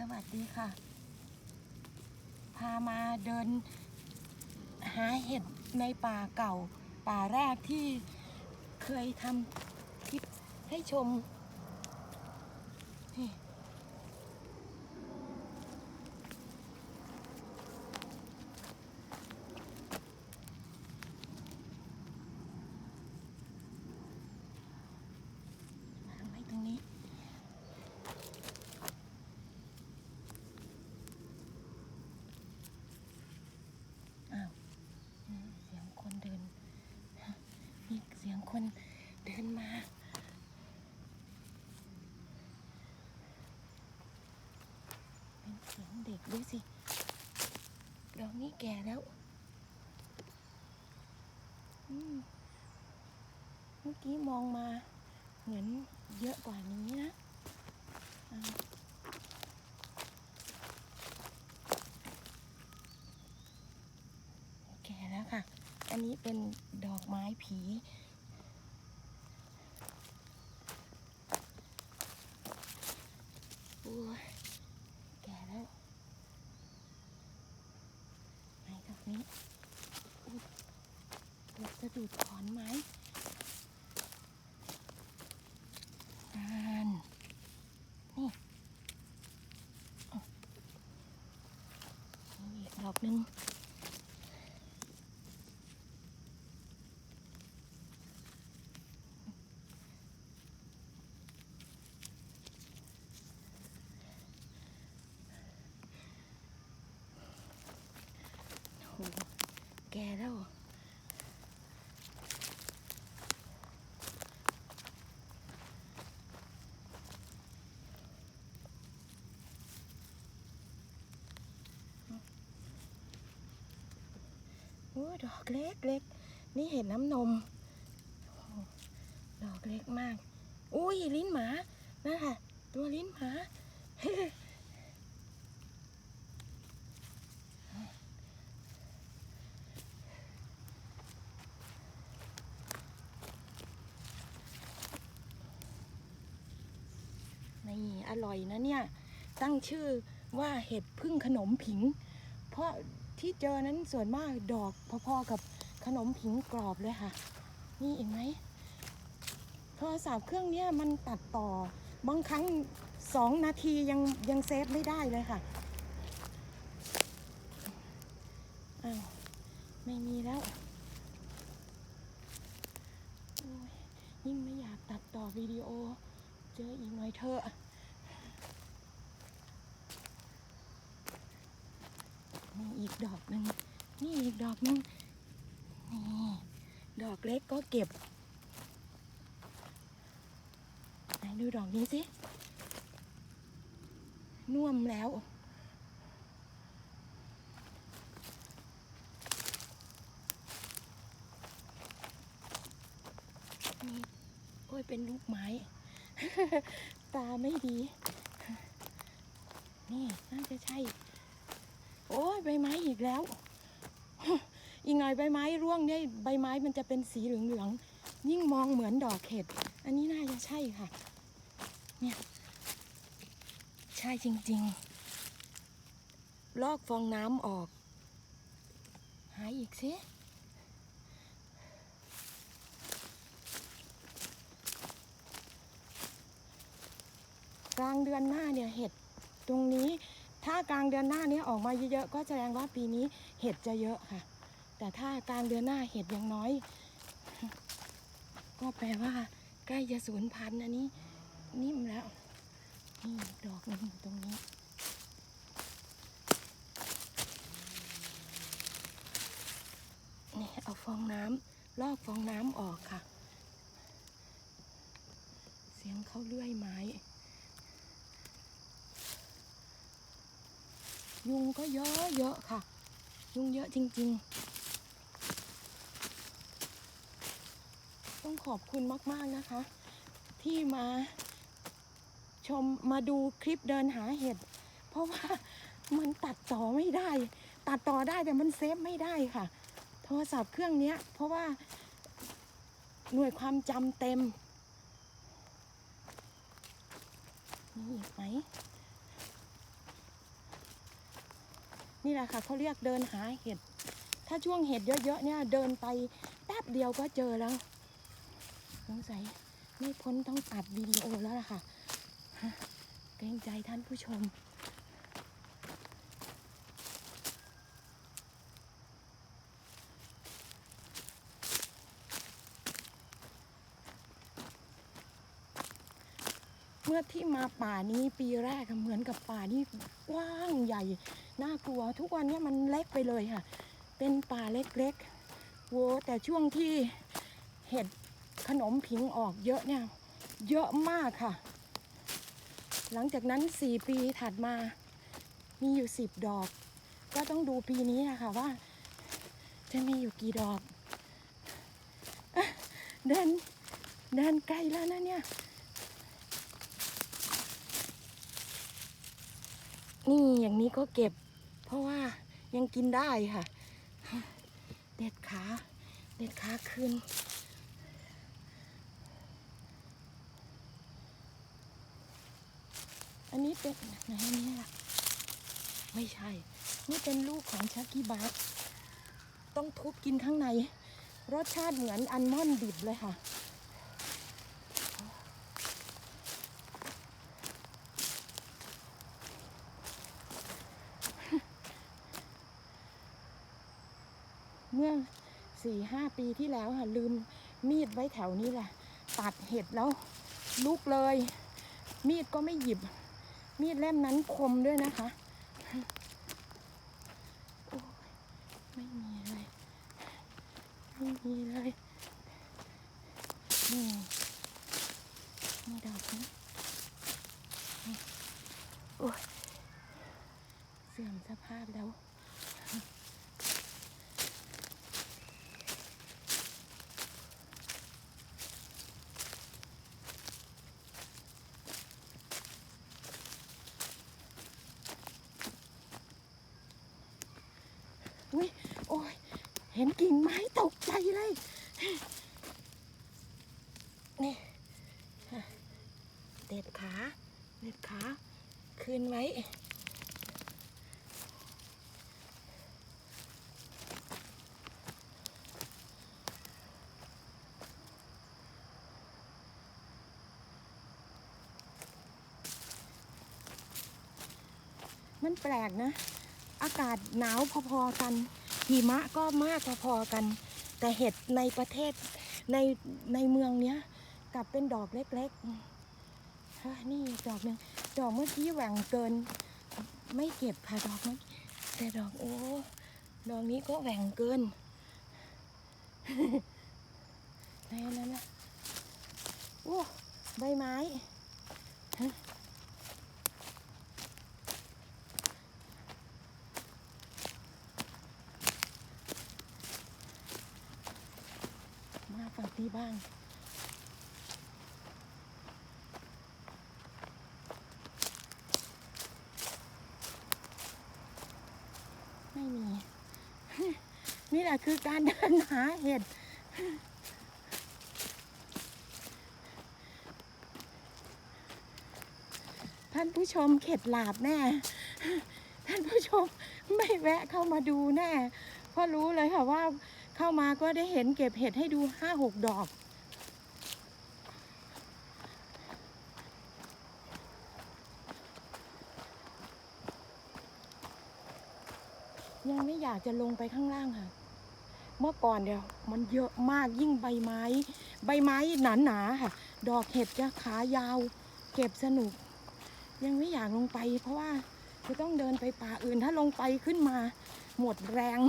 สวัสดีค่ะ พามาเดินหาเห็ดในป่าเก่า ป่าแรกที่เคยทำคลิปให้ชมนี่วางไว้ตรงนี้ อ้าวนี่เสียงคนเดินมีเสียงคน เดินมา เป็นเสียงเด็กด้วยสิดอกนี้แก่แล้วเมื่อกี้มองมาเหมือนเยอะกว่านี้นะแก่แล้วค่ะ อันนี้เป็นดอกไม้ผี โอ้ยแก่แล้วไห นี้อยเกือบจะดูดถอนไม้อ่านนี่อะนี่อีกดอกหนึ่ง โหแกแล้ว โอ้ดอกเล็กเล็กนี่เห็นน้ำนม ดอกเล็กมาก อุ้ยลิ้นหมานั่นค่ะตัวลิ้นหมานี่อร่อยนะเนี่ย ตั้งชื่อว่าเห็ดพึ่งขนมผิง เพราะ ที่เจอนั้นส่วนมากดอกพอๆกับขนมผิงกรอบเลยค่ะ นี่เห็นไหมโทรศัพท์เครื่องเนี้ยมันตัดต่อบางครั้งสองนาทียังยังเซฟไม่ได้เลยค่ะอ้าวไม่มีแล้วยิ่งไม่อยากตัดต่อวิดีโอ เจออีกหน่อยเถอะนี่ อีกดอกหนึ่งนี่อีกดอกหนึ่งนี่ดอกเล็กก็เก็บไหนดูดอกนี้สิน่วมแล้วนี่โอ้ยเป็นลูกไม้ ตาไม่ดี นี่น่าจะใช่ โอ้ยใบไม้อีกแล้ว อีกหน่อยใบไม้ร่วงเนี่ยใบไม้มันจะเป็นสีเหลืองๆยิ่งมองเหมือนดอกเห็ด อันนี้น่าจะใช่ค่ะ เนี่ย ใช่จริง ๆ ลอกฟองน้ำออก หายอีกสิกลางเดือนหน้าเนี่ยเห็ดตรงนี้ ถ้ากลางเดือนหน้าเนี้ออกมาเยอะๆก็แสดงว่าปีนี้เห็ดจะเยอะค่ะ แต่ถ้ากลางเดือนหน้าเห็ดยังน้อย ก็แปลว่า ใกล้จะสูญพันธุ์อันนี้ นิ่มแล้วนี่ดอกนึงอยู่ตรงนี้นี่เอาฟองน้ำลอกฟองน้ำออกค่ะ เสียงเขาเลื่อยไม้ ยุงก็เยอะเยอะค่ะ ยุงเยอะจริง ๆ ต้องขอบคุณมาก ๆ นะคะ ที่มาชมมาดูคลิปเดินหาเห็ด เพราะว่ามันตัดต่อไม่ได้ ตัดต่อได้แต่มันเซฟไม่ได้ค่ะ โทรศัพท์เครื่องนี้เพราะว่าหน่วยความจำเต็มมีอีกไหม นี่แหละค่ะเขาเรียกเดินหาเห็ด ถ้าช่วงเห็ดเยอะๆเนี่ยเดินไปแป๊บเดียวก็เจอแล้ว สงสัยไม่พ้นต้องอัดวิดีโอแล้วล่ะค่ะเกรงใจท่านผู้ชม เมื่อที่มาป่านี้ปีแรกเหมือนกับป่านี่กว้างใหญ่ น่ากลัว ทุกวันนี้มันเล็กไปเลยค่ะ เป็นป่าเล็กๆโว้แต่ช่วงที่เห็ดขนมผิงออกเยอะเนี่ย เยอะมากค่ะ หลังจากนั้น 4 ปีถัดมา มีอยู่ 10 ดอก ก็ต้องดูปีนี้นะคะว่า จะมีอยู่กี่ดอกอเดินเดินไกลแล้วนะเนี่ย นี่อย่างนี้ก็เก็บ เพราะว่ายังกินได้ค่ะ เด็ดขา เด็ดขาคืนอันนี้เป็นไหนอันนี้ล่ะไม่ใช่ นี่เป็นลูกของชักกี้บาร์ต้องทุบกินข้างใน รสชาติเหมือนอัลมอนด์ดิบเลยค่ะ เมื่อ สี่ห้าปีที่แล้วค่ะลืมมีดไว้แถวนี้แหละ ตัดเห็ดแล้วลุกเลย มีดก็ไม่หยิบ มีดเล่มนั้นคมด้วยนะคะโอ้ยไม่มีเลยไม่มีเลยนี่นี่ดอกนี้โอ้ยเสื่อมสภาพแล้ว อุ้ย โอ้ย เห็นกิ่งไม้ตกใจเลย นี่ เด็ดขา เด็ดขา คืนไว้มันแปลกนะ อากาศหนาวพอๆกัน หิมะก็มากพอๆกัน แต่เห็ดในประเทศในในเมืองเนี้ยกลับเป็นดอกเล็กๆฮะนี่ดอกหนึ่งดอกเมื่อกี้แหว่งเกิน ไม่เก็บค่ะดอกเมื่อกี้แต่ดอกโอ้ดอกนี้ก็แหว่งเกินในนั้นนะโอ้ใบไม้ฮะ มา ฝั่งนี้บ้างไม่มี นี่แหละคือการเดินหาเห็ดท่านผู้ชมเข็ดหลาบแน่ ท่านผู้ชมไม่แวะเข้ามาดูแน่เพราะรู้เลยค่ะว่า เข้ามาก็ได้เห็นเก็บเห็ดให้ดูห้าหกดอก ยังไม่อยากจะลงไปข้างล่างค่ะ เมื่อก่อนเดียว มันเยอะมากยิ่งใบไม้ ใบไม้หนาๆค่ะ ดอกเห็ดจะขายาว เก็บสนุก ยังไม่อยากลงไปเพราะว่าจะต้องเดินไปป่าอื่นถ้าลงไปขึ้นมาหมดแรง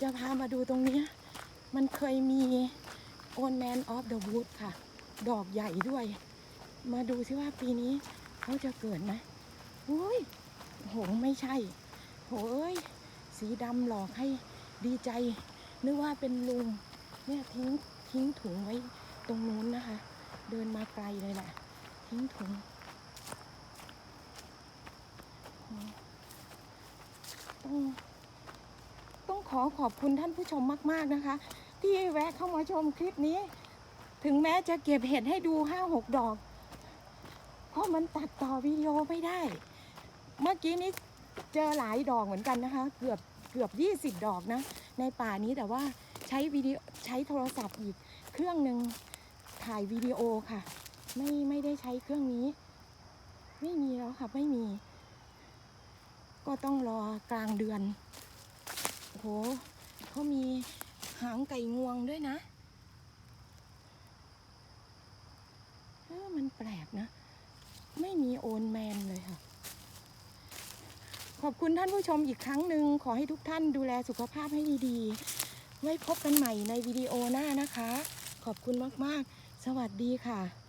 จะพามาดูตรงนี้ มันเคยมี Old Man of the Wood ค่ะ ดอกใหญ่ด้วย มาดูซิว่าปีนี้เขาจะเกิดไหมโอ้ยโหไม่ใช่โหเอ้ยสีดำหลอกให้ดีใจ นึกว่าเป็นลุงเนี่ยทิ้งทิ้งถุงไว้ตรงนู้นนะคะ เดินมาไกลเลยแหละทิ้งถุงโอ้ต้องต้อง ขอขอบคุณท่านผู้ชมมากๆนะคะ ที่แวะเข้ามาชมคลิปนี้ ถึงแม้จะเก็บเห็ดให้ดูห้าหกดอก เพราะมันตัดต่อวิดีโอไม่ได้ เมื่อกี้นี้เจอหลายดอกเหมือนกันนะคะ เกือบเกือบ 20 ดอกนะ ในป่านี้แต่ว่าใช้วิดีโอใช้โทรศัพท์อีกเครื่องหนึ่งถ่ายวิดีโอค่ะ ไม่ไม่ได้ใช้เครื่องนี้ ไม่มีแล้วค่ะไม่มี ก็ต้องรอกลางเดือน หเขามีหางไก่งวงด้วยนะเออมันแปลกนะ ไม่มีโอนแมนเลยค่ะ ขอบคุณท่านผู้ชมอีกครั้งหนึ่งขอให้ทุกท่านดูแลสุขภาพให้ดีๆ ไว้พบกันใหม่ในวิดีโอหน้านะคะ ขอบคุณมากๆ สวัสดีค่ะ